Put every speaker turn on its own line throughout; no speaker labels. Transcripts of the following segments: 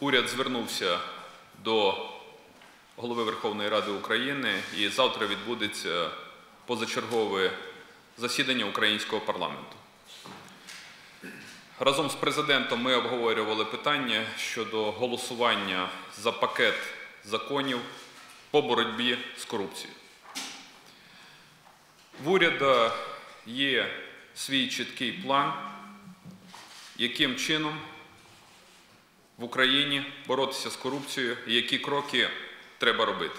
уряд звернувся до голови Верховної Ради України і завтра відбудеться позачергове засідання українського парламенту. Разом з президентом ми обговорювали питання щодо голосування за пакет законів по боротьбі з корупцією. В уряду є свій чіткий план, яким чином в Україні боротися з корупцією і які кроки треба робити.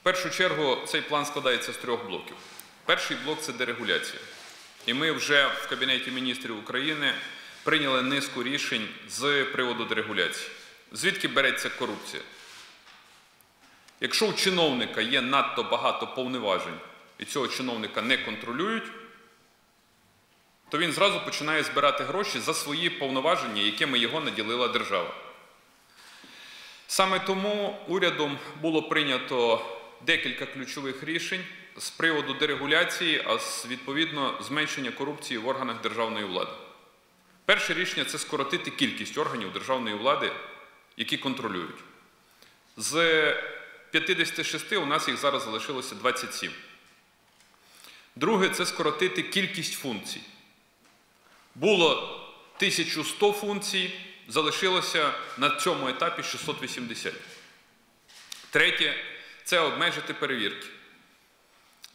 В першу чергу цей план складається з трьох блоків. Перший блок це дерегуляція. І ми вже в Кабінеті міністрів України прийняли низку рішень з приводу дерегуляції. Звідки береться корупція? Якщо у чиновника є надто багато повноважень і цього чиновника не контролюють, то він зразу починає збирати гроші за свої повноваження, якими його наділила держава. Саме тому урядом було прийнято декілька ключових рішень з приводу дерегуляції, а відповідно зменшення корупції в органах державної влади. Перше рішення це скоротити кількість органів державної влади, які контролюють. З 56 у нас їх зараз залишилося 27. Друге це скоротити кількість функцій. Було 1100 функцій, залишилося на цьому етапі 680. Третє це обмежити перевірки.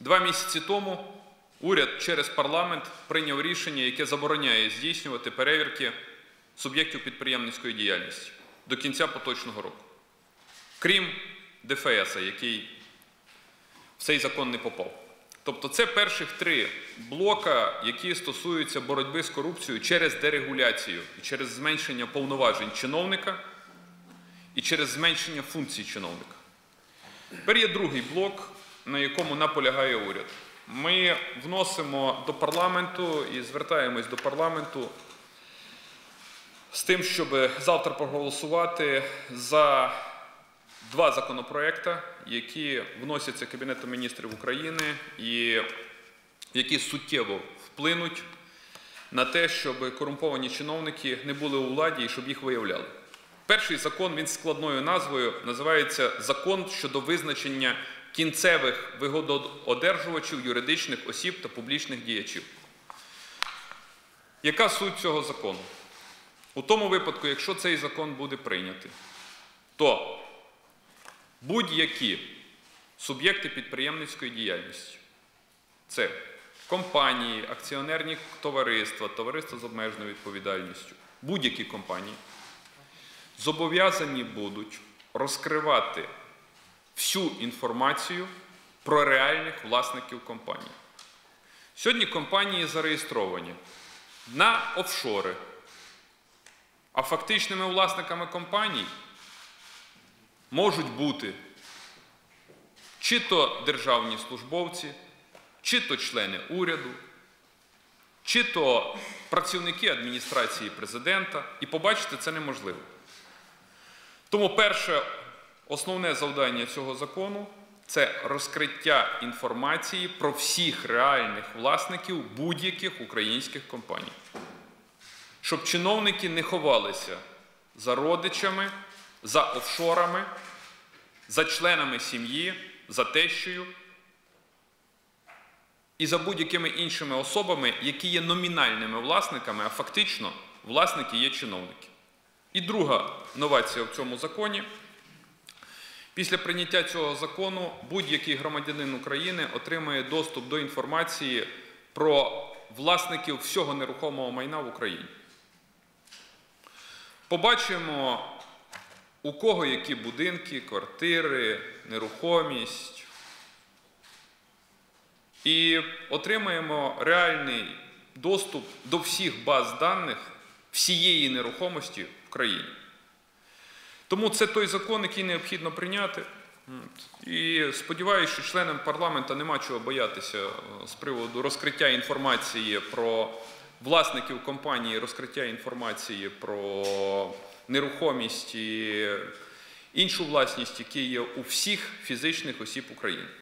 Два місяці тому уряд через парламент прийняв рішення, яке забороняє здійснювати перевірки суб'єктів підприємницької діяльності до кінця поточного року. Крім ДФС, який в цей закон не попав. Тобто це перших три блока, які стосуються боротьби з корупцією через дерегуляцію і через зменшення повноважень чиновника і через зменшення функцій чиновника. Тепер є другий блок, на якому наполягає уряд. Ми вносимо до парламенту і звертаємось до парламенту з тим, щоб завтра проголосувати за два законопроекти, які вносяться Кабінетом міністрів України і які суттєво вплинуть на те, щоб корумповані чиновники не були у владі і щоб їх виявляли. Перший закон він складною назвою називається Закон щодо визначення кінцевих вигодоодержувачів юридичних осіб та публічних діячів. Яка суть цього закону? У тому випадку, якщо цей закон буде прийнятий, то будь-які суб'єкти підприємницької діяльності. Це компанії, акціонерні товариства, товариства з обмеженою відповідальністю, будь-які компанії зобов'язані будуть розкривати всю інформацію про реальних власників компанії. Сьогодні компанії зареєстровані на офшори, а фактичними власниками компаній можуть бути чи то державні службовці, чи то члени уряду, чи то працівники адміністрації президента, і побачити це неможливо. Тому перше основне завдання цього закону це розкриття інформації про всіх реальних власників будь-яких українських компаній. Щоб чиновники не ховалися за родичами, за офшорами, за членами сім'ї, за тещою і за будь-якими іншими особами, які є номінальними власниками, а фактично власники є чиновники. І друга новація в цьому законі. Після прийняття цього закону будь-який громадянин України отримає доступ до інформації про власників всього нерухомого майна в Україні. Побачимо, у кого які будинки, квартири, нерухомість. І отримаємо реальний доступ до всіх баз даних всієї нерухомості в країні. Тому це той закон, який необхідно прийняти. І сподіваюся, що членам парламенту нема чого боятися е, з приводу розкриття інформації про власників компанії, розкриття інформації про нерухомість і іншу власність, які є у всіх фізичних осіб України.